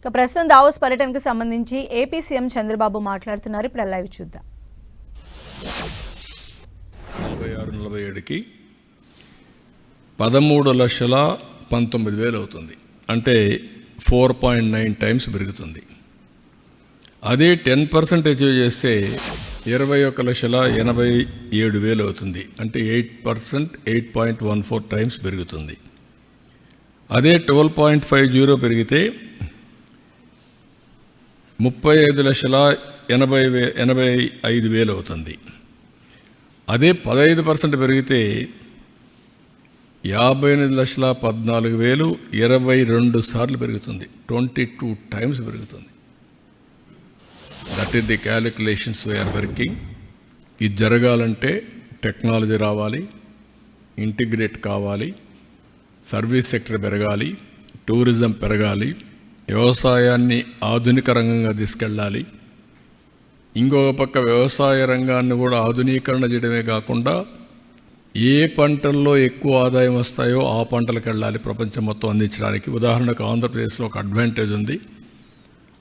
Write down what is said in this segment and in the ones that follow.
ఇక ప్రస్తుతం దావోస్ పర్యటనకు సంబంధించి ఏపీ సీఎం చంద్రబాబు మాట్లాడుతున్నారు. ఇప్పుడు ఆ లైవ్ చూద్దాం. నలభై ఆరు నలభై ఏడుకి పదమూడు లక్షల పంతొమ్మిది వేలు అవుతుంది. అంటే ఫోర్ పాయింట్ నైన్ టైమ్స్ పెరుగుతుంది. అదే టెన్ పర్సెంట్ అచీవ్ చేస్తే ఇరవై ఒక లక్షల ఎనభై ఏడు వేలు అవుతుంది. అంటే eight percent eight point one four times పెరుగుతుంది. అదే ట్వెల్వ్ పాయింట్ ఫైవ్ జీరో పెరిగితే ముప్పై ఐదు లక్షల ఎనభై వే ఎనభై ఐదు వేలు అవుతుంది. అదే పదహైదు పర్సెంట్ పెరిగితే యాభై ఎనిమిది లక్షల పద్నాలుగు వేలు ఇరవై రెండు సార్లు పెరుగుతుంది. ట్వంటీ టూ టైమ్స్ పెరుగుతుంది. That is the calculations we are working ఇది జరగాలంటే టెక్నాలజీ రావాలి ఇంటిగ్రేట్ కావాలి సర్వీస్ సెక్టర్ పెరగాలి టూరిజం పెరగాలి వ్యవసాయాన్ని ఆధునిక రంగంగా తీసుకెళ్ళాలి. ఇంకొక పక్క వ్యవసాయ రంగాన్ని కూడా ఆధునీకరణ చేయడమే కాకుండా ఏ పంటల్లో ఎక్కువ ఆదాయం వస్తాయో ఆ పంటలకు వెళ్ళాలి ప్రపంచం మొత్తం అందించడానికి. ఉదాహరణకు ఆంధ్రప్రదేశ్లో ఒక అడ్వాంటేజ్ ఉంది.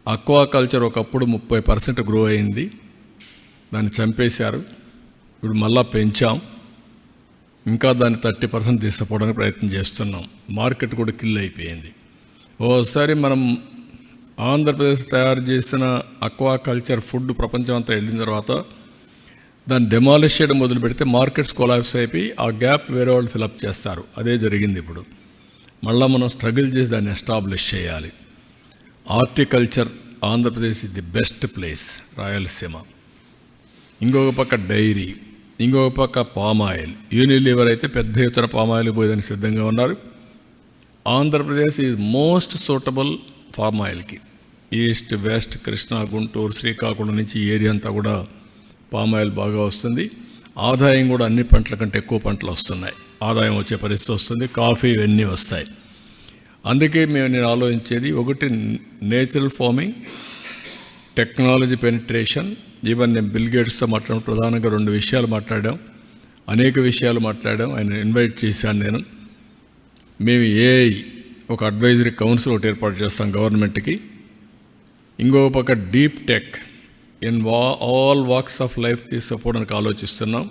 అక్వాకల్చర్ ఒకప్పుడు ముప్పై పర్సెంట్ గ్రో అయింది. దాన్ని చంపేశారు. ఇప్పుడు మళ్ళా పెంచాం. ఇంకా దాన్ని థర్టీ పర్సెంట్ తీసుకుపోవడానికి ప్రయత్నం చేస్తున్నాం. మార్కెట్ కూడా కిల్ అయిపోయింది. ఓసారి మనం ఆంధ్రప్రదేశ్ తయారు చేసిన అక్వా కల్చర్ ఫుడ్ ప్రపంచం అంతా వెళ్ళిన తర్వాత దాన్ని డెమాలిష్ చేయడం మొదలు పెడితే మార్కెట్స్ కొలాప్స్ అయిపోయి ఆ గ్యాప్ వేరే వాళ్ళు ఫిలప్ చేస్తారు. అదే జరిగింది ఇప్పుడు. మళ్ళీ మనం స్ట్రగుల్ చేసి దాన్ని ఎస్టాబ్లిష్ చేయాలి. Horticulture Andhra Pradesh is the best place Rayalaseema. ఇంకొక పక్క డైరీ ఇంకొక పక్క పామాయిల్. యూనిలీవర్ అయితే పెద్ద ఎత్తున పామాయిల్ పోయేదానికి సిద్ధంగా ఉన్నారు. Andhra Pradesh is most suitable palm ఆయిల్కి east west Krishna Guntur Srikakulam నుంచి ఏరియా అంతా కూడా పామ్ ఆయిల్ బాగా వస్తుంది. ఆదాయం కూడా అన్ని పంటల కంటే ఎక్కువ పంటలు వస్తున్నాయి. ఆదాయం వచ్చే పరిస్థితి వస్తుంది కాఫీ ఇవన్నీ వస్తాయి. అందుకే మేము నేను ఆలోచించేది ఒకటి natural farming technology penetration even నేను బిల్ గేట్స్తో మాట్లాడడం ప్రధానంగా రెండు విషయాలు మాట్లాడాం. అనేక విషయాలు మాట్లాడాం. ఆయన ఇన్వైట్ చేశాను నేను. మేము ఏఐ ఒక అడ్వైజరీ కౌన్సిల్ ఒకటి ఏర్పాటు చేస్తాం గవర్నమెంట్కి ఇంకొక పక్క డీప్ టెక్ ఇన్ వా ఆల్ వాక్స్ ఆఫ్ లైఫ్ తీసుకుపోవడానికి ఆలోచిస్తున్నాం.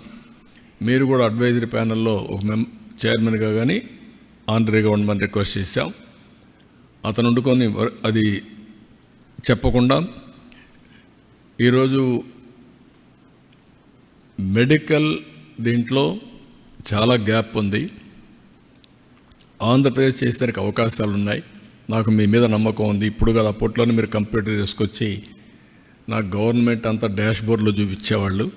మీరు కూడా అడ్వైజరీ ప్యానెల్లో ఒక మెం చైర్మన్గా కానీ ఆనరీగా ఉండమని రిక్వెస్ట్ చేశాం. అతను వండుకొని అది చెప్పకుండా ఈరోజు మెడికల్ దీంట్లో చాలా గ్యాప్ ఉంది. ఆంధ్రప్రదేశ్ చేసేదానికి అవకాశాలు ఉన్నాయి నాకు మీ మీద నమ్మకం ఉంది. ఇప్పుడు కదా అప్పట్లోనే మీరు కంప్యూటర్ తీసుకొచ్చి నాకు గవర్నమెంట్ అంతా డాష్ బోర్డ్లో చూపించేవాళ్ళు.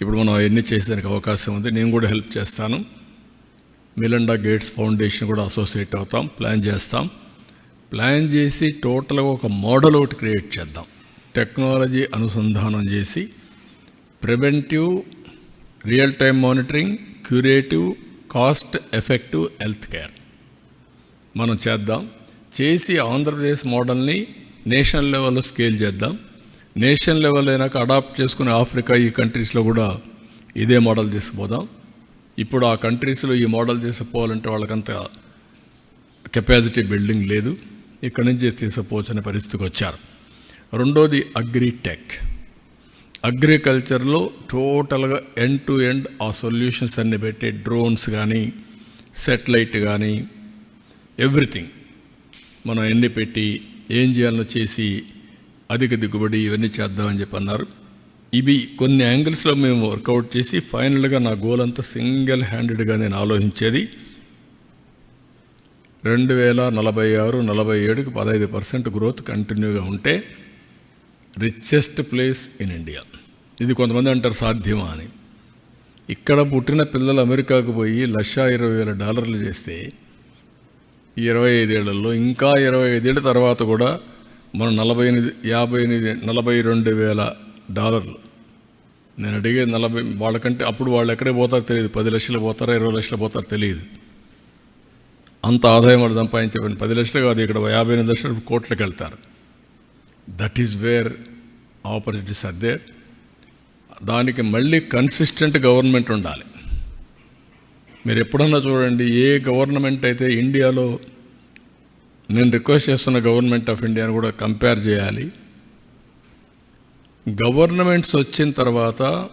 ఇప్పుడు మనం అవన్నీ చేసేదానికి అవకాశం ఉంది. నేను కూడా హెల్ప్ చేస్తాను. మిలండా గేట్స్ ఫౌండేషన్ కూడా అసోసియేట్ అవుతాం. ప్లాన్ చేస్తాం. ప్లాన్ చేసి టోటల్గా ఒక మోడల్ ఒకటి క్రియేట్ చేద్దాం. టెక్నాలజీ అనుసంధానం చేసి preventive real time monitoring curative cost effective health care. మనం చేద్దాం. చేసి ఆంధ్రప్రదేశ్ మోడల్ని నేషనల్ లెవెల్లో స్కేల్ చేద్దాం. నేషనల్ లెవెల్ అయినాక అడాప్ట్ చేసుకునే ఆఫ్రికా ఈ కంట్రీస్లో కూడా ఇదే మోడల్ తీసుకుపోదాం. ఇప్పుడు ఆ కంట్రీస్లో ఈ మోడల్ తీసుకుపోవాలంటే వాళ్ళకంత కెపాసిటీ బిల్డింగ్ లేదు. ఇక్కడి నుంచి తీసుకుపోవచ్చు అనే పరిస్థితికి వచ్చారు. రెండోది అగ్రిటెక్. అగ్రికల్చర్లో టోటల్గా ఎండ్ టు ఎండ్ ఆ సొల్యూషన్స్ అన్ని పెట్టే డ్రోన్స్ కానీ సెటిలైట్ కానీ ఎవ్రీథింగ్ మనం ఎన్ని పెట్టి ఏం చేయాలో చేసి అధిక దిగుబడి ఇవన్నీ చేద్దామని చెప్పి అన్నారు. ఇవి కొన్ని యాంగిల్స్లో మేము వర్కౌట్ చేసి ఫైనల్గా నా గోల్ అంతా సింగిల్ హ్యాండెడ్గా నేను ఆలోచించేది. రెండు వేల నలభై ఆరు నలభై ఏడుకి పదహైదు పర్సెంట్ గ్రోత్ కంటిన్యూగా ఉంటే రిచెస్ట్ ప్లేస్ ఇన్ ఇండియా ఇది కొంతమంది అంటారు సాధ్యమా అని. ఇక్కడ పుట్టిన పిల్లలు అమెరికాకు పోయి లక్ష ఇరవై వేల డాలర్లు చేస్తే ఈ ఇరవై ఐదేళ్ళలో ఇంకా ఇరవై ఐదేళ్ళ తర్వాత కూడా మనం నలభై ఎనిమిది యాభై ఎనిమిది నలభై రెండు వేల డాలర్లు. నేను అడిగే నలభై వాళ్ళకంటే అప్పుడు వాళ్ళు ఎక్కడే పోతారో తెలియదు. పది లక్షలు పోతారో ఇరవై లక్షలు పోతారో తెలియదు. అంత ఆదాయం వాళ్ళు సంపాదించే పది లక్షలు కాదు ఇక్కడ యాభై ఎనిమిది లక్షలు కోట్లకు వెళ్తారు that is where opportunities are there దానికి మళ్ళీ కన్సిస్టెంట్ గవర్నమెంట్ ఉండాలి. మీరు ఎప్పుడన్నా చూడండి ఏ గవర్నమెంట్ అయితే ఇండియాలో నేను రిక్వెస్ట్ చేస్తున్న గవర్నమెంట్ ఆఫ్ ఇండియాను కూడా కంపేర్ చేయాలి. గవర్నమెంట్స్ వచ్చిన తర్వాత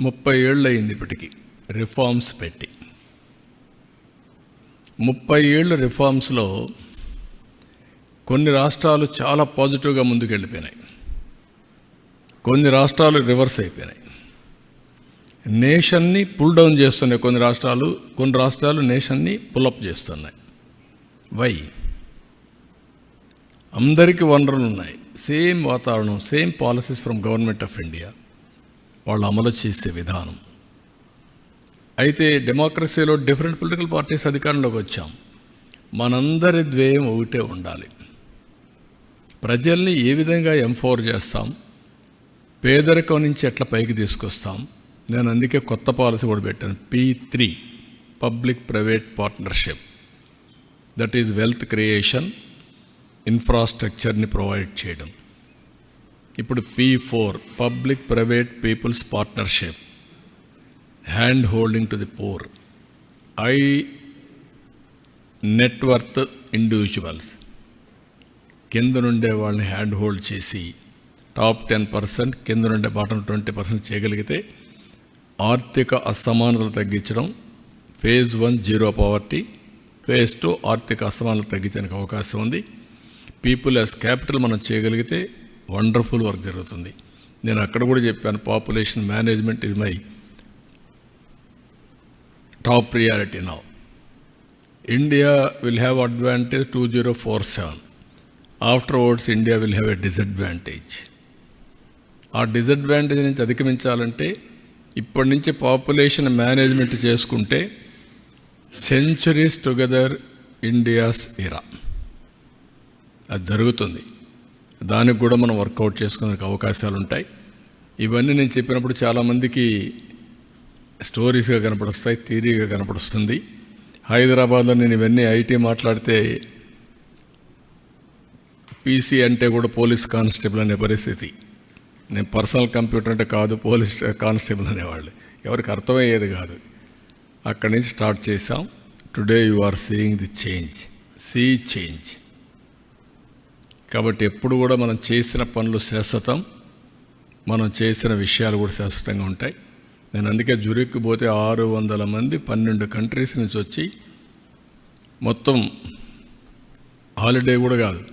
ముప్పై ఏళ్ళు అయింది ఇప్పటికి రిఫార్మ్స్ పెట్టి. ముప్పై ఏళ్ళు రిఫార్మ్స్లో కొన్ని రాష్ట్రాలు చాలా పాజిటివ్గా ముందుకెళ్ళిపోయినాయి. కొన్ని రాష్ట్రాలు రివర్స్ అయిపోయినాయి. నేషన్ని పుల్ డౌన్ చేస్తున్నాయి కొన్ని రాష్ట్రాలు కొన్ని రాష్ట్రాలు నేషన్ని పుల్అప్ చేస్తున్నాయి. వై? అందరికీ వనరులు ఉన్నాయి. సేమ్ వాతావరణం same policies from government of India. వాళ్ళు అమలు చేసే విధానం. అయితే డెమోక్రసీలో డిఫరెంట్ పొలిటికల్ పార్టీస్ అధికారంలోకి వచ్చాం. మనందరి ద్వేయం ఒకటే ఉండాలి. ప్రజల్ని ఏ విధంగా ఎంఫోర్ చేస్తాం? పేదరికం నుంచి ఎట్లా పైకి తీసుకొస్తాం? నేను అందుకే కొత్త పాలసీ కూడా పెట్టాను. P three public private partnership that is wealth creation ఇన్ఫ్రాస్ట్రక్చర్ని provide చేయడం. ఇప్పుడు P four public private people's partnership hand holding to the poor high net worth individuals కింద నుండే వాళ్ళని హ్యాండ్ హోల్డ్ చేసి టాప్ టెన్ పర్సెంట్ కింద నుండే బాటం ట్వంటీ పర్సెంట్ చేయగలిగితే ఆర్థిక అసమానతలు తగ్గించడం phase one zero poverty phase two ఆర్థిక అసమానతలు తగ్గించడానికి అవకాశం ఉంది. పీపుల్ యాజ్ క్యాపిటల్ మనం చేయగలిగితే వండర్ఫుల్ వర్క్ జరుగుతుంది. నేను అక్కడ కూడా చెప్పాను పాపులేషన్ మేనేజ్మెంట్ ఇది my top priority now India will have advantage two zero four seven afterwards India will have a disadvantage ఆ డిసడ్వాంటేజ్ నుంచి అధిగమించాలంటే ఇప్పటి నుంచి పాపులేషన్ మేనేజ్మెంట్ చేసుకుంటే సెంచురీస్ టుగెదర్ ఇండియాస్ ఇరా అది జరుగుతుంది. దానికి కూడా మనం వర్కౌట్ చేసుకునే అవకాశాలు ఉంటాయి. ఇవన్నీ నేను చెప్పినప్పుడు చాలామందికి స్టోరీస్గా కనపడుస్తాయి థీరీగా కనపడుస్తుంది. హైదరాబాద్లో నేను ఇవన్నీ ఐటీ మాట్లాడితే పీసీ అంటే కూడా పోలీస్ కానిస్టేబుల్ అనే పరిస్థితి. నేను పర్సనల్ కంప్యూటర్ అంటే కాదు పోలీస్ కానిస్టేబుల్ అనేవాళ్ళు. ఎవరికి అర్థమయ్యేది కాదు. అక్కడి నుంచి స్టార్ట్ చేసాం today you are seeing the change sea change కాబట్టి ఎప్పుడు కూడా మనం చేసిన పనులు శాశ్వతం. మనం చేసిన విషయాలు కూడా శాశ్వతంగా ఉంటాయి. నేను అందుకే జురిక్కి పోతే ఆరు వందల మంది పన్నెండు కంట్రీస్ నుంచి వచ్చి మొత్తం హాలిడే కూడా కాదు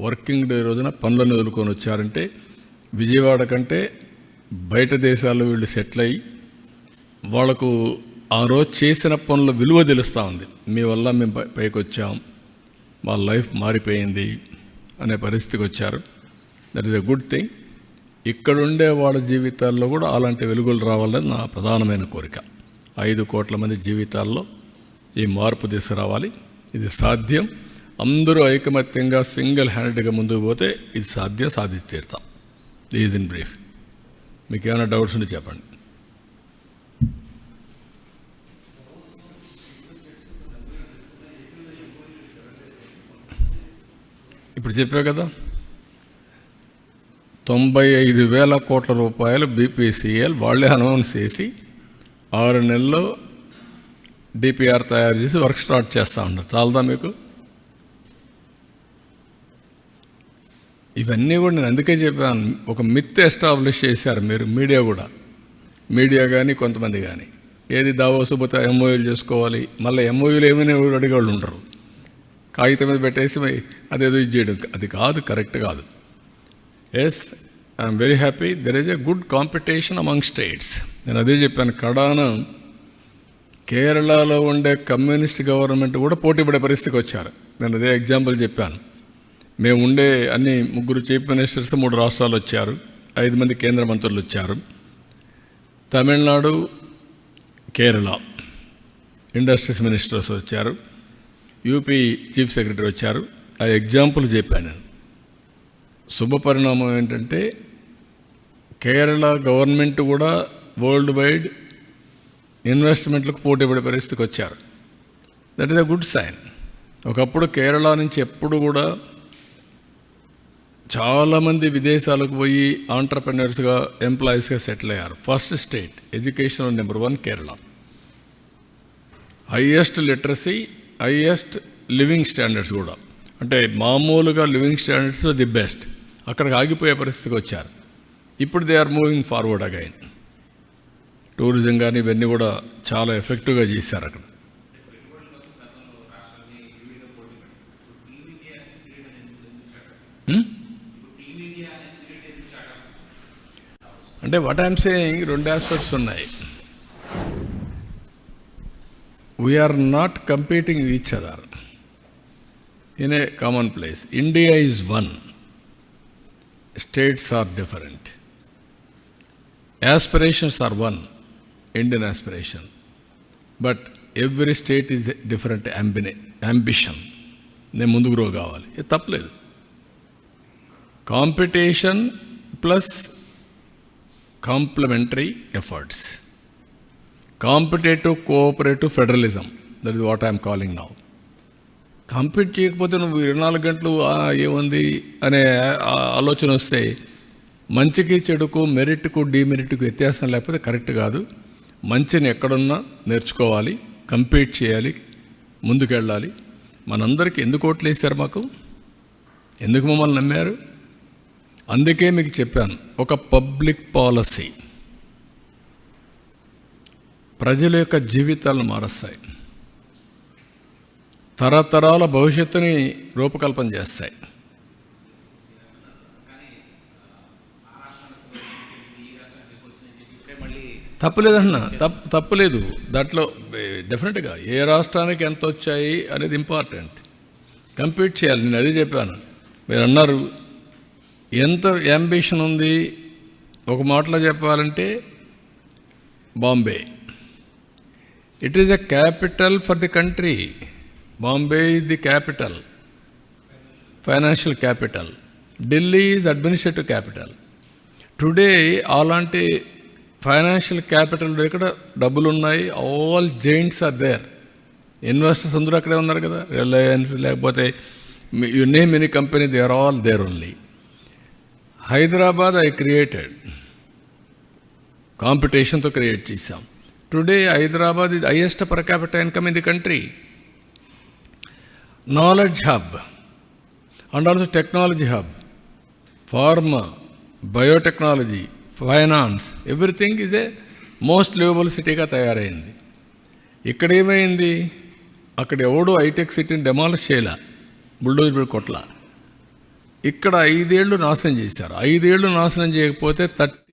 వర్కింగ్ డే రోజున పనులను వదులుకొని వచ్చారంటే విజయవాడ కంటే బయట దేశాల్లో వీళ్ళు సెటిల్ అయ్యి వాళ్ళకు ఆ రోజు చేసిన పనుల విలువ తెలుస్తూ ఉంది. మీ వల్ల మేము పైకి వచ్చాం మా లైఫ్ మారిపోయింది అనే పరిస్థితికి వచ్చారు. That is a good thing ఇక్కడుండే వాళ్ళ జీవితాల్లో కూడా అలాంటి వెలుగులు రావాలని నా ప్రధానమైన కోరిక. ఐదు కోట్ల మంది జీవితాల్లో ఈ మార్పు తీసుకురావాలి. ఇది సాధ్యం. అందరూ ఐకమత్యంగా సింగిల్ హ్యాండెడ్గా ముందుకు పోతే ఇది సాధ్యం సాధించి తీరుతాం. ఈజ్ ఇన్ బ్రీఫ్ మీకు ఏమైనా డౌట్స్ ఉంటే చెప్పండి. ఇప్పుడు చెప్పా కదా తొంభై ఐదు వేల కోట్ల రూపాయలు బీపీసీఎల్ వాళ్ళే అనౌన్స్ చేసి ఆరు నెలల్లో డిపిఆర్ తయారు చేసి వర్క్ స్టార్ట్ చేస్తూ ఉంటారు చాలదా మీకు? ఇవన్నీ కూడా నేను అందుకే చెప్పాను. ఒక మిత్ ఎస్టాబ్లిష్ చేశారు మీరు మీడియా కూడా. మీడియా కానీ కొంతమంది కానీ ఏది దావోసుపోతే ఎంఓయూలు చేసుకోవాలి. మళ్ళీ ఎంఓయూలు ఏమైనా ఎవరు అడిగేవాళ్ళు ఉండరు. కాగితం మీద పెట్టేసి అదేదో ఇది చేయడం. అది కాదు కరెక్ట్ కాదు. Yes I'm very happy there is a good competition among states నేను అదే చెప్పాను కడాన కేరళలో ఉండే కమ్యూనిస్ట్ గవర్నమెంట్ కూడా పోటీ పడే పరిస్థితికి వచ్చారు. నేను అదే ఎగ్జాంపుల్ చెప్పాను. మేము ఉండే అన్ని ముగ్గురు చీఫ్ మినిస్టర్స్ మూడు రాష్ట్రాలు వచ్చారు. ఐదు మంది కేంద్ర మంత్రులు వచ్చారు. తమిళనాడు కేరళ ఇండస్ట్రీస్ మినిస్టర్స్ వచ్చారు. యూపీ చీఫ్ సెక్రటరీ వచ్చారు. ఆ ఎగ్జాంపుల్ చెప్పాను శుభ పరిణామం ఏంటంటే కేరళ గవర్నమెంట్ కూడా వరల్డ్ వైడ్ ఇన్వెస్ట్మెంట్లకు పోటీ పడే పరిస్థితికి వచ్చారు. That is a good sign ఒకప్పుడు కేరళ నుంచి ఎప్పుడు కూడా చాలామంది విదేశాలకు పోయి ఆంటర్ప్రెనర్స్గా ఎంప్లాయీస్గా సెటిల్ అయ్యారు. First state education number one Kerala highest literacy highest living standards కూడా. అంటే మామూలుగా లివింగ్ స్టాండర్డ్స్ ది బెస్ట్ అక్కడికి ఆగిపోయే పరిస్థితికి వచ్చారు. ఇప్పుడు they are moving forward again tourism కానీ ఇవన్నీ కూడా చాలా ఎఫెక్టివ్గా చేశారు అక్కడ. Hmm? అంటే వాట్ ఐఎమ్ సేయింగ్ రెండు ఆస్పెక్ట్స్ ఉన్నాయి. We are not competing each other in a common place India is one states are different aspirations are one Indian aspiration but every state is different అంబినే ambition నేను ముందుకు grow కావాలి ఇది తప్పలేదు. Competition plus complementary efforts competitive cooperative federalism that is what I'm calling now compete చేయకపోతే నువ్వు ఇరవై నాలుగు గంటలు ఏముంది అనే ఆలోచన వస్తే మంచికి చెడుకు మెరిట్కు డిమెరిట్కు వ్యత్యాసం లేకపోతే కరెక్ట్ కాదు. మంచిని ఎక్కడున్నా నేర్చుకోవాలి కంపీట్ చేయాలి ముందుకెళ్ళాలి. మనందరికీ ఎందుకు ఓట్లు వేశారు మాకు? ఎందుకు మమ్మల్ని నమ్మారు? అందుకే మీకు చెప్పాను ఒక పబ్లిక్ పాలసీ. ప్రజల యొక్క జీవితాలను మారుస్తాయి. తరతరాల భవిష్యత్తుని రూపకల్పన చేస్తాయి. తప్పులేదన్నా తప్పు తప్పులేదు దాంట్లో డెఫినెట్గా ఏ రాష్ట్రానికి ఎంత వచ్చాయి అనేది ఇంపార్టెంట్ కంప్లీట్ చేయాలి నేను అదే చెప్పాను. మీరు అన్నారు ఎంత అంబిషన్ ఉంది? ఒక మాటలో చెప్పాలంటే Bombay it is a capital for the country Bombay is the capital financial capital Delhi is administrative capital today అలాంటి ఫైనాన్షియల్ క్యాపిటల్ ఇక్కడ డబ్బులు ఉన్నాయి. All giants are there investors అందరూ అక్కడే ఉన్నారు కదా. రిలయన్స్ లేకపోతే you name any company they are all there only Hyderabad I created. కాంపిటీషన్తో create చేశాం. టుడే హైదరాబాద్ ఇది highest per capital income in the country knowledge hub and also technology hub pharma biotechnology finance everything is a most livable సిటీగా తయారైంది. ఇక్కడ ఏమైంది అక్కడ ఎవడు hitech సిటీని demolish చేయలే. బుల్డోజర్ కొట్ల. ఇక్కడ ఐదేళ్ళు నాశనం చేశారు. ఐదేళ్ళు నాశనం చేయకపోతే థర్టీ